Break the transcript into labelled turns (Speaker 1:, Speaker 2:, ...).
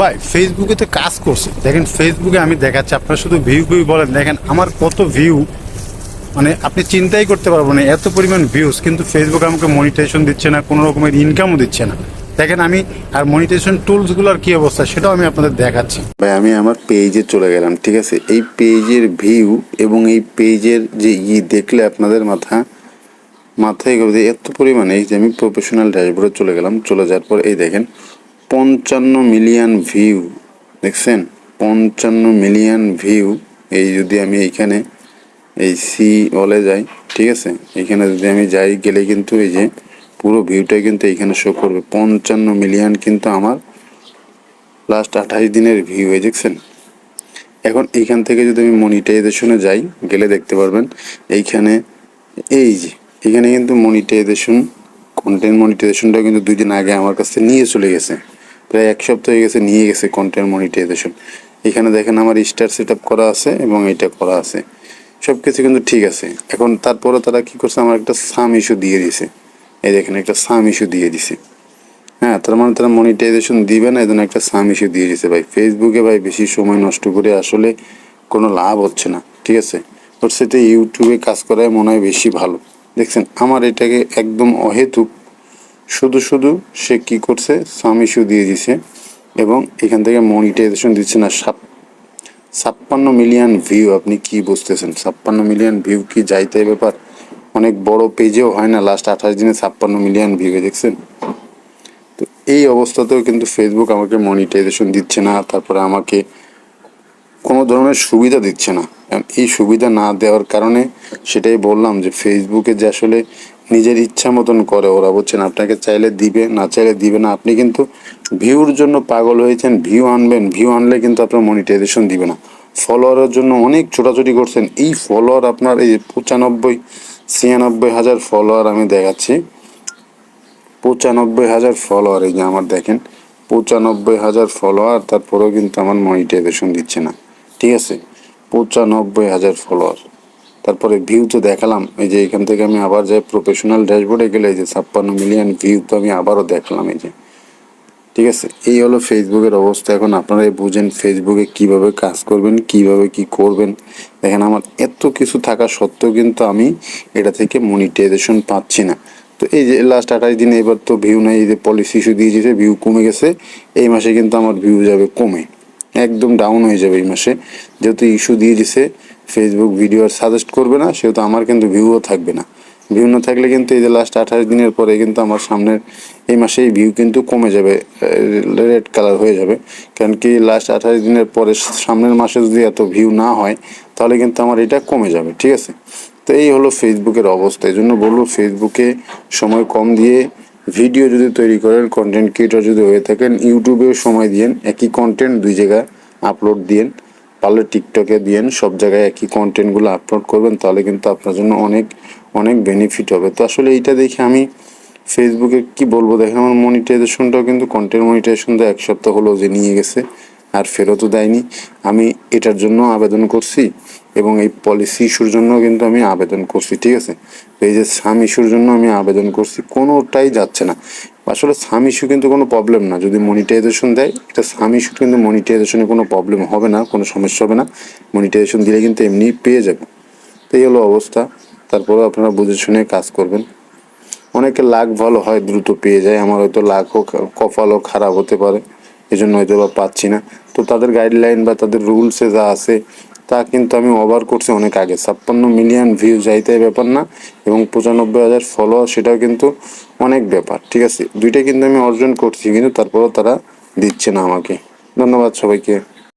Speaker 1: ভাই ফেসবুকে তো কাজ করছে। দেখেন ফেসবুকে আমি দেখাচ্ছি, আপনারা শুধু ভিউ ভিউ বলেন। দেখেন, আমার কত ভিউ মানে আপনি চিন্তাই করতে পারব না, এত পরিমাণ ভিউজ কিন্তু ফেসবুক আমাকে মনিটাইজেশন দিচ্ছে না, কোনো রকমের ইনকামও দিচ্ছে না। দেখেন, আমি, আর মনিটাইজেশন টুলসগুলোর কি অবস্থা, সেটাও আমি আপনাদের দেখাচ্ছি।
Speaker 2: ভাই, আমি আমার পেজে চলে গেলাম, ঠিক আছে? এই পেজের ভিউ এবং এই পেজের যে ই দেখলে আপনাদের মাথা, মাথায় এত পরিমাণে, এই যে আমি প্রফেশনাল ড্যাশবোর্ডে চলে গেলাম, চলে যাওয়ার পর এই দেখেন পঞ্চান্ন মিলিয়ন ভিউ, দেখছেন? পঞ্চান্ন মিলিয়ন ভিউ, এই যদি আমি এইখানে, এই সি বলে যাই, ঠিক আছে? এখানে যদি আমি যাই, গেলে কিন্তু এই যে পুরো ভিউটাই কিন্তু এইখানে শো করবে। পঞ্চান্ন মিলিয়ন কিন্তু আমার লাস্ট আঠাশ দিনের ভিউ, এই দেখছেন? এখন এইখান থেকে যদি আমি মনিটাইজেশনে যাই, গেলে দেখতে পারবেন, এইখানে, এই যে এখানে কিন্তু মনিটাইজেশন কন্টেন্ট মনিটাইজেশনটা কিন্তু দুই দিন আগে আমার কাছ নিয়ে চলে গেছে। প্রায় এক সপ্তাহ হয়ে গেছে, নিয়ে গেছে কন্টেন্ট মনিটাইজেশন এখানে দেখেন আমার স্টার সেট করা আছে এবং এটা করা আছে। সব কিছু কিন্তু ঠিক আছে। এখন তারপরে তারা কি করছে, আমার একটা সাম ইস্যু দিয়ে দিছে। এই দেখেন, একটা সাম ইস্যু দিয়ে দিছে। হ্যাঁ তার মানে তারা মনিটাইজেশন দিবে না, এজন্য একটা সাম ইস্যু দিয়ে দিছে। ভাই ফেসবুকে ভাই বেশি সময় নষ্ট করে আসলে কোনো লাভ হচ্ছে না, ঠিক আছে? ওর সাথে ইউটিউবে কাজ করাই মনে হয় বেশি ভালো। দেখছেন, আমার এটাকে একদম অহেতুক শুধু শুধু সে কি করছে? সাম ইস্যু দিয়ে দিছে এবং এখান থেকে মনিটাইজেশন দিচ্ছে না সাপ ছাপ্পান্ন মিলিয়ন ভিউ আপনি কি বুঝতেছেন? ছাপ্পান্ন মিলিয়ন ভিউ কি যাইতে ব্যাপার? অনেক বড় পেজেও হয় না লাস্ট আঠাশ দিনে ছাপ্পান্ন মিলিয়ন ভিউ দেখছেন? তো এই অবস্থাতেও কিন্তু ফেসবুক আমাকে মনিটাইজেশন দিচ্ছে না, তারপরে আমাকে কোনো ধরনের সুবিধা দিচ্ছে না। এই সুবিধা না দেওয়ার কারণে সেটাই বললাম যে ফেসবুকে যে আসলে নিজের ইচ্ছা মতন করে ওরা বলছেন আপনাকে চাইলে দিবে, না চাইলে দিবে না। আপনি কিন্তু ভিউর জন্য পাগল হয়েছেন ভিউ আনবেন। ভিউ আনলে কিন্তু আপনার মনিটাইজেশন দিবে না। ফলোয়ারের জন্য অনেক ছোটাছুটি করছেন। এই ফলোয়ার আপনার, এই পঁচানব্বই, ছিয়ানব্বই হাজার ফলোয়ার আমি দেখাচ্ছি। পঁচানব্বই হাজার ফলোয়ার, এই যে আমার দেখেন, পঁচানব্বই হাজার ফলোয়ার, তারপরেও কিন্তু আমার মনিটাইজেশন দিচ্ছে না। ঠিক আছে, পঁচানব্বই হাজার ফলোয়ার তারপরে ভিউ তো দেখালাম, এই যে এখান থেকে আমি আবার যাই প্রফেশনাল ড্যাশবোর্ডে গেলে এই যে ছাপ্পান্ন মিলিয়ন ভিউ তো আমি আবারও দেখলাম এই যে। ঠিক আছে, এই হলো ফেসবুকের অবস্থা। এখন আপনারাই বুঝেন ফেসবুকে কীভাবে কাজ করবেন, কীভাবে কি করবেন। দেখেন, আমার এত কিছু থাকা সত্ত্বেও কিন্তু আমি এটা থেকে মনিটাইজেশন পাচ্ছি না। তো এই যে লাস্ট আঠাশ দিনে এবার তো ভিউ নাই, এই যে পলিসি ইস্যু দিয়ে দিয়েছে ভিউ কমে গেছে, এই মাসে কিন্তু আমার ভিউ যাবে কমে। একদম ডাউন হয়ে যাবে এই মাসে। যেহেতু ইস্যু দিয়ে দিছে ফেসবুক ভিডিও আর সাজেস্ট করবে না, সেহেতু আমার কিন্তু ভিউও থাকবে না। ভিউ না থাকলে কিন্তু এই যে লাস্ট আঠাশ দিনের পরে কিন্তু আমার সামনের এই মাসে এই ভিউ কিন্তু কমে যাবে রেড কালার হয়ে যাবে। কারণ কি লাস্ট আঠাশ দিনের পরে সামনের মাসে যদি এত ভিউ না হয়, তাহলে কিন্তু আমার এটা কমে যাবে, ঠিক আছে? তো এই হলো ফেসবুকের অবস্থা। এই জন্য বলব ফেসবুকে সময় কম দিয়ে ভিডিও যদি তৈরি করেন কন্টেন্ট ক্রিয়েটর যদি হয়ে থাকেন, ইউটিউবেও সময় দিয়েন, একই কন্টেন্ট দুই জায়গায় আপলোড দিয়েন, পারলে টিকটকে দিয়েন, সব জায়গায় একই কন্টেন্টগুলো আপলোড করবেন, তাহলে কিন্তু আপনার জন্য অনেক অনেক বেনিফিট হবে। তো আসলে এইটা দেখে আমি ফেসবুকে কি বলব? দেখেন আমার মনিটাইজেশনটাও কিন্তু কন্টেন্ট মনিটাইজেশনটা এক সপ্তাহ হলো যে নিয়ে গেছে, আর ফেরতও দেয়নি। আমি এটার জন্য আবেদন করছি এবং এই পলিসি ইস্যুর জন্য কিন্তু আমি আবেদন করছি, ঠিক আছে? এই যে সাম ইস্যুর জন্য আমি আবেদন করছি, কোনোটাই যাচ্ছে না। আসলে সাম ইস্যু কিন্তু কোনো প্রবলেম না। যদি মনিটাইজেশন দেয়, এটা সাম ইস্যু কিন্তু মনিটাইজেশনে কোনো প্রবলেম হবে না, কোনো সমস্যা হবে না। মনিটাইজেশন দিলে কিন্তু এমনি পেয়ে যাবে। তো এই হলো অবস্থা। তারপরেও আপনারা বুঝে শুনে কাজ করবেন। অনেকে লাখ ভালো হয়, দ্রুত পেয়ে যায়। আমার হয়তো লাখও কপালও খারাপ হতে পারে। এই জন্য হয়তো বা পাচ্ছি না। তো তাদের গাইডলাইন বা তাদের রুলসে যা আছে, তা কিন্তু আমি ওভার করছি অনেক আগে। ছাপ্পান্ন মিলিয়ন ভিউ যাইতে ব্যাপার না। এবং পঁচানব্বই হাজার ফলোয়ার সেটাও কিন্তু অনেক ব্যাপার, ঠিক আছে? দুইটা কিন্তু আমি অর্জন করছি, কিন্তু তারপরেও তারা দিচ্ছে না আমাকে। ধন্যবাদ সবাইকে।